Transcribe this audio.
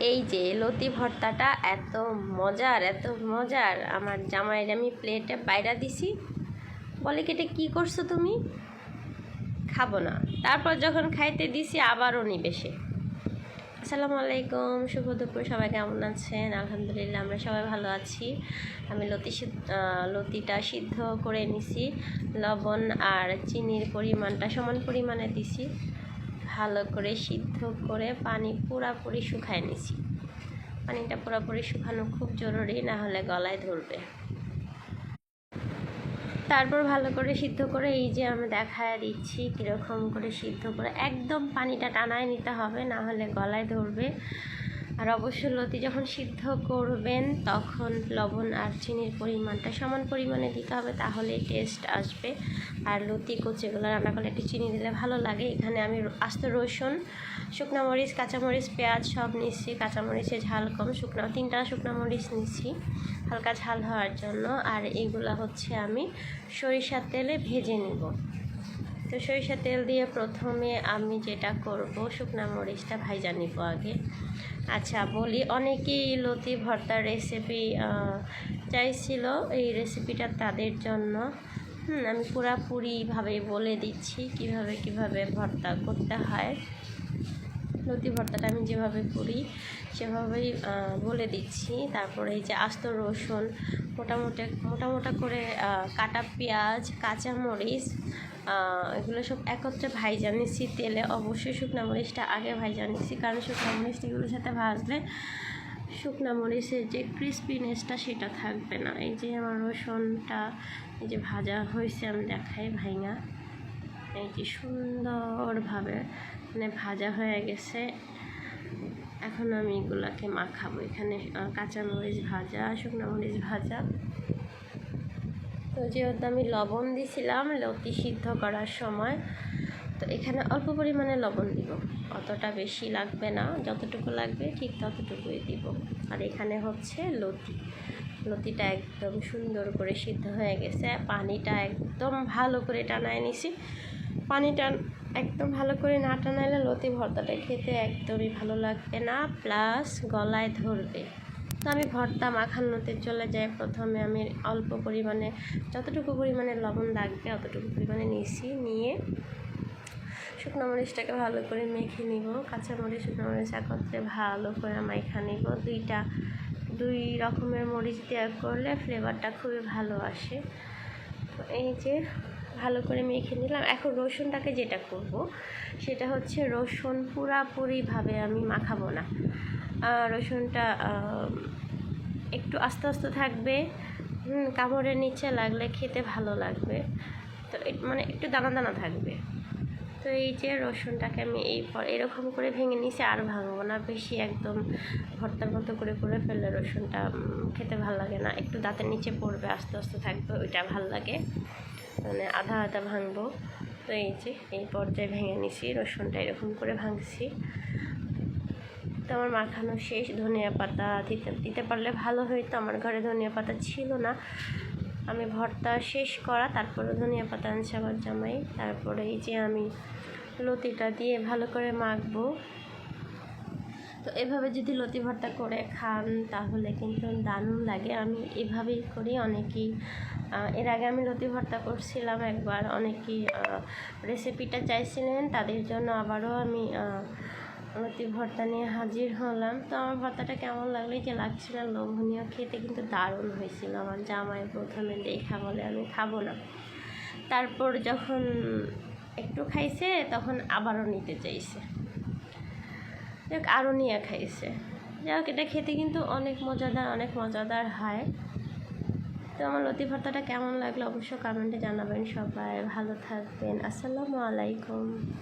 এই যে লতি ভর্তাটা এত মজার এত মজার। আমার জামাইয়ের আমি প্লেটে বাইরা দিছি। বলে কেটে কি করছ তুমি? খাব না। তারপর যখন খাইতে দিছি, আবারও নিবে সে। আসসালামু আলাইকুম, শুভ দুপুর। সবাই কেমন আছেন? আলহামদুলিল্লাহ, আমরা সবাই ভালো আছি। আমি লতি লতিটা সিদ্ধ করে নিছি। লবণ আর চিনির পরিমাণটা সমান পরিমাণে দিছি। ভালো করে সিদ্ধ করে পানি পুরাপুরি শুকায় নিছি। পানিটা পুরোপুরি শুকানো খুব জরুরি, না হলে গলায় ধরবে। তারপর ভালো করে সিদ্ধ করে এই যে আমি দেখায় দিচ্ছি, কীরকম করে সিদ্ধ করে, একদম পানিটা টানায় নিতে হবে, না হলে গলায় ধরবে। আর অবশ্যই লতি যখন সিদ্ধ করবেন, তখন লবণ আর চিনির পরিমাণটা সমান পরিমাণে দিতে হবে, তাহলে টেস্ট আসবে। আর লতি কচেগুলো রান্না করলে একটু চিনি দিলে ভালো লাগে। এখানে আমি আস্ত রসুন, শুকনো মরিচ, কাঁচামরিচ, পেঁয়াজ সব নিচ্ছি। কাঁচামরিচে ঝাল কম, শুকনো, তিনটা শুকনো মরিচ নিচ্ছি, হালকা ঝাল হওয়ার জন্য। আর এগুলো হচ্ছে আমি সরিষার তেলে ভেজে নিব। তো সরিষা তেল দিয়ে প্রথমে আমি যেটা করব, শুকনা মরিচটা ভাইজা নিব আগে। আচ্ছা বলি, অনেকেই লতি ভর্তার রেসিপি চাইছিল এই রেসিপিটা তাদের জন্য। হুম, আমি পুরাপুরিভাবে বলে দিচ্ছি কীভাবে কীভাবে ভর্তা করতে হয়। লতি ভর্তাটা আমি যেভাবে করি, সেভাবেই বলে দিচ্ছি। তারপরে এই যে আস্ত রসুন, মোটামুটি, মোটামোটা করে কাটা পেঁয়াজ কাঁচামরিচ এগুলো সব একত্রে ভাইজা নিচ্ছি তেলে অবশ্যই শুকনো মরিচটা আগে ভাইজা নিচ্ছি কারণ শুকনো মরিচটা এগুলোর সাথে ভাজলে শুকনো মরিচের যে ক্রিসপিনেসটা সেটা থাকবে না। এই যে আমার রসুনটা এই যে ভাজা হয়েছে আমি দেখাই ভাইঙা এই যে সুন্দরভাবে মানে ভাজা হয়ে গেছে। এখন আমি এগুলাকে মাখাবো। এখানে আহ, কাঁচামরিচ ভাজা শুকনো মরিচ ভাজা। তো যেহেতু আমি লবণ দিছিলাম, লতি সিদ্ধ করার সময়, তো এখানে অল্প পরিমাণে লবণ দিব। অতটা বেশি লাগবে না, যতটুকু লাগবে ঠিক ততটুকুই দিব। আর এখানে হচ্ছে লতি। লতিটা একদম সুন্দর করে সিদ্ধ হয়ে গেছে। পানিটা একদম ভালো করে টানায় নিছি। পানিটা একদম ভালো করে না টানাইলে লতি ভর্তাটা খেতে একদমই ভালো লাগবে না। প্লাস গলায় ধরবে। আমি ভর্তা মাখানোতে চলে যাই, প্রথমে আমি অল্প পরিমাণে, যতটুকু পরিমাণে লবণ লাগবে অতটুকু পরিমাণে নিয়েছি, নিয়ে শুকনো মরিচটাকে ভালো করে মেখে নিব, কাঁচা মরিচ, শুকনো মরিচ একত্রে ভালো করে মাইখা নিব, দুইটা, দুই রকমের মরিচ দেওয়া করলে ফ্লেভারটা খুবই ভালো আসে। এই যে ভালো করে মেখে নিলাম, এখন রসুনটাকে যেটা করব, সেটা হচ্ছে রসুন পুরাপুরিভাবে আমি মাখাবো না। রসুনটা একটু আস্তে আস্তে থাকবে। কামড়ের নিচে লাগলে খেতে ভালো লাগবে। তো মানে একটু দানা দানা থাকবে। তো এই যে রসুনটাকে আমি এই পর এরকম করে ভেঙে নিয়েছি, আর ভাঙবো না। বেশি একদম ভর্তার মতো করে করে ফেললে রসুনটা খেতে ভালো লাগে না। একটু দাঁতের নিচে পড়বে, আস্তে আস্তে থাকবে, ওইটা ভালো লাগে। মানে আধা আধা ভাঙবো। তো এই যে এই পর্যায়ে ভেঙে নিছি রসুনটা এরকম করে ভাঙছি। তো আমার মাখানো শেষ, ধনিয়া পাতা দিতে দিতে পারলে ভালো হইতো। আমার ঘরে ধনিয়া পাতা ছিল না। আমি ভর্তা শেষ করা, তারপরে ধনিয়া পাতা আনছে আমার জামাই। তারপরে এই যে আমি লতিটা দিয়ে ভালো করে মাখবো। তো এভাবে যদি লতি ভর্তা করে খান, তাহলে কিন্তু দারুণ লাগে। আমি এভাবেই করি, অনেকেই এর আগে আমি লতি ভর্তা করছিলাম একবার। অনেকেই রেসিপিটা চাইছিলেন, তাদের জন্য আবারও আমি লতি ভর্তা নিয়ে হাজির হলাম। তো আমার ভর্তাটা কেমন লাগল? যে লাগছিল লোভনীয়, খেতে কিন্তু দারুণ হয়েছিল। আমার জামাই প্রথমে দেখা বলে, আমি খাব না। তারপর যখন একটু খাইছে, তখন আবারও নিতে চাইছে। যাক, আরও নিয়ে খাইছে। যাক, এটা খেতে কিন্তু অনেক মজাদার অনেক মজাদার হয়। তো আমার লতি ভর্তাটা কেমন লাগল? অবশ্যই কমেন্টে জানাবেন সবাই। ভালো থাকবেন। আসসালামু আলাইকুম।